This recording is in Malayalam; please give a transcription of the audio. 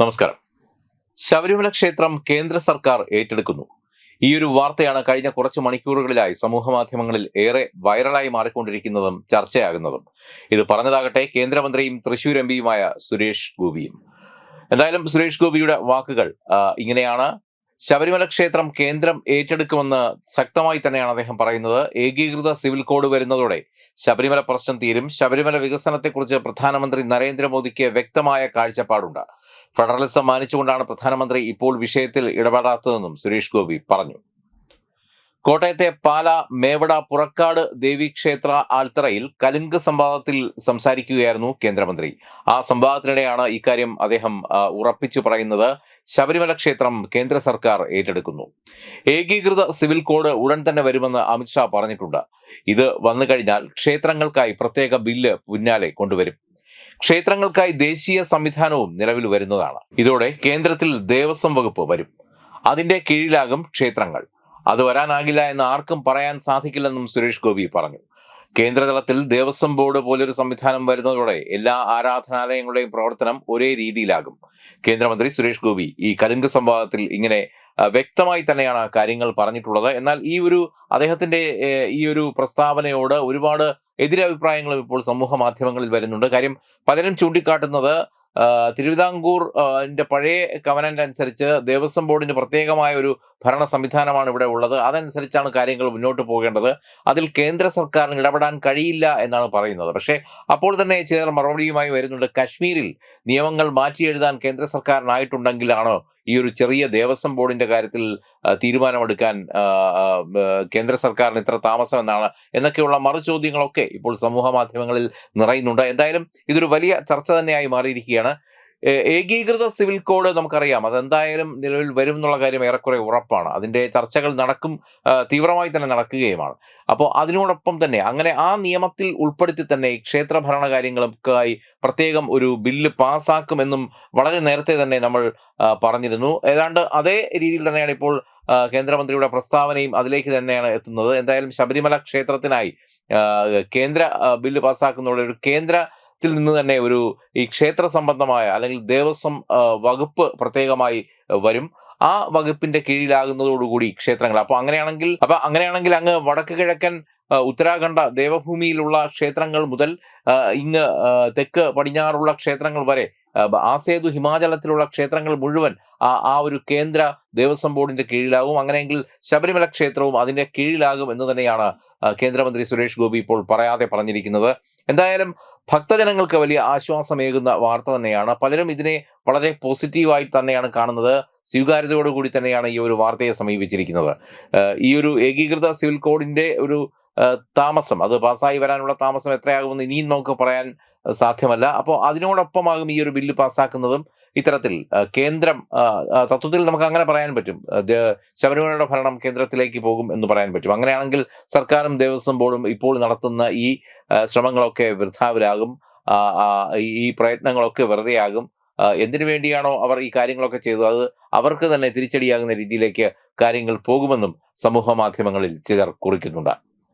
നമസ്കാരം. ശബരിമല ക്ഷേത്രം കേന്ദ്ര സർക്കാർ ഏറ്റെടുക്കുന്നു. ഈ ഒരു വാർത്തയാണ് കഴിഞ്ഞ കുറച്ച് മണിക്കൂറുകളിലായി സമൂഹ മാധ്യമങ്ങളിൽ ഏറെ വൈറലായി മാറിക്കൊണ്ടിരിക്കുന്നതും ചർച്ചയാകുന്നതും. ഇത് പറഞ്ഞതാകട്ടെ കേന്ദ്രമന്ത്രിയും തൃശൂർ എം പിയുമായ സുരേഷ് ഗോപിയും. എന്തായാലും സുരേഷ് ഗോപിയുടെ വാക്കുകൾ ഇങ്ങനെയാണ്. ശബരിമല ക്ഷേത്രം കേന്ദ്രം ഏറ്റെടുക്കുമെന്ന് ശക്തമായി തന്നെയാണ് അദ്ദേഹം പറയുന്നത്. ഏകീകൃത സിവിൽ കോഡ് വരുന്നതോടെ ശബരിമല പ്രശ്നം തീരും. ശബരിമല വികസനത്തെക്കുറിച്ച് പ്രധാനമന്ത്രി നരേന്ദ്രമോദിക്ക് വ്യക്തമായ കാഴ്ചപ്പാടുണ്ട്. ഫെഡറലിസം മാനിച്ചുകൊണ്ടാണ് പ്രധാനമന്ത്രി ഇപ്പോൾ വിഷയത്തിൽ ഇടപെടാത്തതെന്നും സുരേഷ് ഗോപി പറഞ്ഞു. കോട്ടയത്തെ പാല മേവട പുറക്കാട് ദേവീക്ഷേത്ര ആൽത്തറയിൽ കലുങ്ക് സംവാദത്തിൽ സംസാരിക്കുകയായിരുന്നു കേന്ദ്രമന്ത്രി. ആ സംവാദത്തിനിടെയാണ് ഇക്കാര്യം അദ്ദേഹം ഉറപ്പിച്ചു പറയുന്നത്. ശബരിമല ക്ഷേത്രം കേന്ദ്ര സർക്കാർ ഏറ്റെടുക്കുന്നു. ഏകീകൃത സിവിൽ കോഡ് ഉടൻ തന്നെ വരുമെന്ന് അമിത്ഷാ പറഞ്ഞിട്ടുണ്ട്. ഇത് വന്നു കഴിഞ്ഞാൽ ക്ഷേത്രങ്ങൾക്കായി പ്രത്യേക ബില്ല് പിന്നാലെ കൊണ്ടുവരും. ക്ഷേത്രങ്ങൾക്കായി ദേശീയ സംവിധാനവും നിലവിൽ വരുന്നതാണ്. ഇതോടെ കേന്ദ്രത്തിൽ ദേവസ്വം വകുപ്പ് വരും. അതിന്റെ കീഴിലാകും ക്ഷേത്രങ്ങൾ. അത് വരാനാകില്ല എന്ന് ആർക്കും പറയാൻ സാധിക്കില്ലെന്നും സുരേഷ് ഗോപി പറഞ്ഞു. കേന്ദ്രതലത്തിൽ ദേവസ്വം ബോർഡ് പോലൊരു സംവിധാനം വരുന്നതോടെ എല്ലാ ആരാധനാലയങ്ങളുടെയും പ്രവർത്തനം ഒരേ രീതിയിലാകും. കേന്ദ്രമന്ത്രി സുരേഷ് ഗോപി ഈ കലുങ്ക് സംവാദത്തിൽ ഇങ്ങനെ വ്യക്തമായി തന്നെയാണ് കാര്യങ്ങൾ പറഞ്ഞിട്ടുള്ളത്. എന്നാൽ ഈ ഒരു അദ്ദേഹത്തിന്റെ ഈ ഒരു പ്രസ്താവനയോട് ഒരുപാട് എതിരഭിപ്രായങ്ങളും ഇപ്പോൾ സമൂഹ മാധ്യമങ്ങളിൽ വരുന്നുണ്ട്. കാര്യം പലരും ചൂണ്ടിക്കാട്ടുന്നത് തിരുവിതാംകൂർ പഴയ കവനന്റ് അനുസരിച്ച് ദേവസ്വം ബോർഡിന് പ്രത്യേകമായ ഒരു ഭരണ സംവിധാനമാണ് ഇവിടെ ഉള്ളത്. അതനുസരിച്ചാണ് കാര്യങ്ങൾ മുന്നോട്ട് പോകേണ്ടത്. അതിൽ കേന്ദ്ര സർക്കാരിന് ഇടപെടാൻ കഴിയില്ല എന്നാണ് പറയുന്നത്. പക്ഷേ അപ്പോൾ തന്നെ ചിലർ മറുപടിയുമായി വരുന്നുണ്ട്. കശ്മീരിൽ നിയമങ്ങൾ മാറ്റി എഴുതാൻ കേന്ദ്ര സർക്കാരിനായിട്ടുണ്ടെങ്കിലാണോ ഈ ഒരു ചെറിയ ദേവസ്വം ബോർഡിന്റെ കാര്യത്തിൽ തീരുമാനമെടുക്കാൻ കേന്ദ്ര സർക്കാരിന് ഇത്ര താമസം എന്നാണ് എന്നൊക്കെയുള്ള മറുചോദ്യങ്ങളൊക്കെ ഇപ്പോൾ സമൂഹ മാധ്യമങ്ങളിൽ നിറയുന്നുണ്ട്. എന്തായാലും ഇതൊരു വലിയ ചർച്ച തന്നെയായി മാറിയിരിക്കുകയാണ്. ഏകീകൃത സിവിൽ കോഡ് നമുക്കറിയാം. അതെന്തായാലും നിലവിൽ വരും എന്നുള്ള കാര്യം ഏറെക്കുറെ ഉറപ്പാണ്. അതിന്റെ ചർച്ചകൾ നടക്കും തീവ്രമായി തന്നെ നടക്കുകയുമാണ്. അപ്പോൾ അതിനോടൊപ്പം തന്നെ അങ്ങനെ ആ നിയമത്തിൽ ഉൾപ്പെടുത്തി തന്നെ ക്ഷേത്ര ഭരണകാര്യങ്ങൾക്കായി പ്രത്യേകം ഒരു ബില്ല് പാസ്സാക്കുമെന്നും വളരെ നേരത്തെ തന്നെ നമ്മൾ പറഞ്ഞിരുന്നു. ഏതാണ്ട് അതേ രീതിയിൽ തന്നെയാണ് ഇപ്പോൾ കേന്ദ്രമന്ത്രിയുടെ പ്രസ്താവനയും അതിലേക്ക് തന്നെയാണ് എത്തുന്നത്. എന്തായാലും ശബരിമല ക്ഷേത്രത്തിനായി കേന്ദ്ര ബില്ല് പാസ്സാക്കുന്നതോടെ ഒരു കേന്ദ്രത്തിൽ നിന്ന് തന്നെ ഒരു ഈ ക്ഷേത്ര സംബന്ധമായ അല്ലെങ്കിൽ ദേവസ്വം വകുപ്പ് പ്രത്യേകമായി വരും. ആ വകുപ്പിന്റെ കീഴിലാകുന്നതോടുകൂടി ക്ഷേത്രങ്ങൾ. അപ്പൊ അങ്ങനെയാണെങ്കിൽ അപ്പൊ അങ്ങനെയാണെങ്കിൽ അങ്ങ് വടക്ക് കിഴക്കൻ ഉത്തരാഖണ്ഡ ദേവഭൂമിയിലുള്ള ക്ഷേത്രങ്ങൾ മുതൽ ഇങ്ങ് തെക്ക് പടിഞ്ഞാറുള്ള ക്ഷേത്രങ്ങൾ വരെ ആസേതു ഹിമാചലത്തിലുള്ള ക്ഷേത്രങ്ങൾ മുഴുവൻ ആ ആ ഒരു കേന്ദ്ര ദേവസ്വം ബോർഡിന്റെ കീഴിലാകും. അങ്ങനെയെങ്കിൽ ശബരിമല ക്ഷേത്രവും അതിന്റെ കീഴിലാകും എന്ന് തന്നെയാണ് കേന്ദ്രമന്ത്രി സുരേഷ് ഗോപി ഇപ്പോൾ പറയാതെ പറഞ്ഞിരിക്കുന്നത്. എന്തായാലും ഭക്തജനങ്ങൾക്ക് വലിയ ആശ്വാസമേകുന്ന വാർത്ത തന്നെയാണ്. പലരും ഇതിനെ വളരെ പോസിറ്റീവായി തന്നെയാണ് കാണുന്നത്. സ്വീകാര്യതയോടുകൂടി തന്നെയാണ് ഈ ഒരു വാർത്തയെ സമീപിച്ചിരിക്കുന്നത്. ഈ ഒരു ഏകീകൃത സിവിൽ കോഡിന്റെ ഒരു താമസം. അത് പാസ്സായി വരാനുള്ള താമസം എത്രയാകുമെന്ന് ഇനിയും നമുക്ക് പറയാൻ സാധ്യമല്ല. അപ്പോൾ അതിനോടൊപ്പമാകും ഈ ഒരു ബില്ല് പാസ്സാക്കുന്നതും ഇത്തരത്തിൽ കേന്ദ്രം തത്വത്തിൽ നമുക്ക് അങ്ങനെ പറയാൻ പറ്റും. ശബരിമലയുടെ ഭരണം കേന്ദ്രത്തിലേക്ക് പോകും എന്ന് പറയാൻ പറ്റും. അങ്ങനെയാണെങ്കിൽ സർക്കാരും ദേവസ്വം ബോർഡും ഇപ്പോൾ നടത്തുന്ന ഈ ശ്രമങ്ങളൊക്കെ വൃഥാവിലാകും. ഈ- പ്രയത്നങ്ങളൊക്കെ വെറുതെയാകും. എന്തിനു വേണ്ടിയാണോ അവർ ഈ കാര്യങ്ങളൊക്കെ ചെയ്തത്? അത് അവർക്ക് തന്നെ തിരിച്ചടിയാകുന്ന രീതിയിലേക്ക് കാര്യങ്ങൾ പോകുമെന്നും സമൂഹ മാധ്യമങ്ങളിൽ ചിലർ കുറിക്കുന്നുണ്ട്.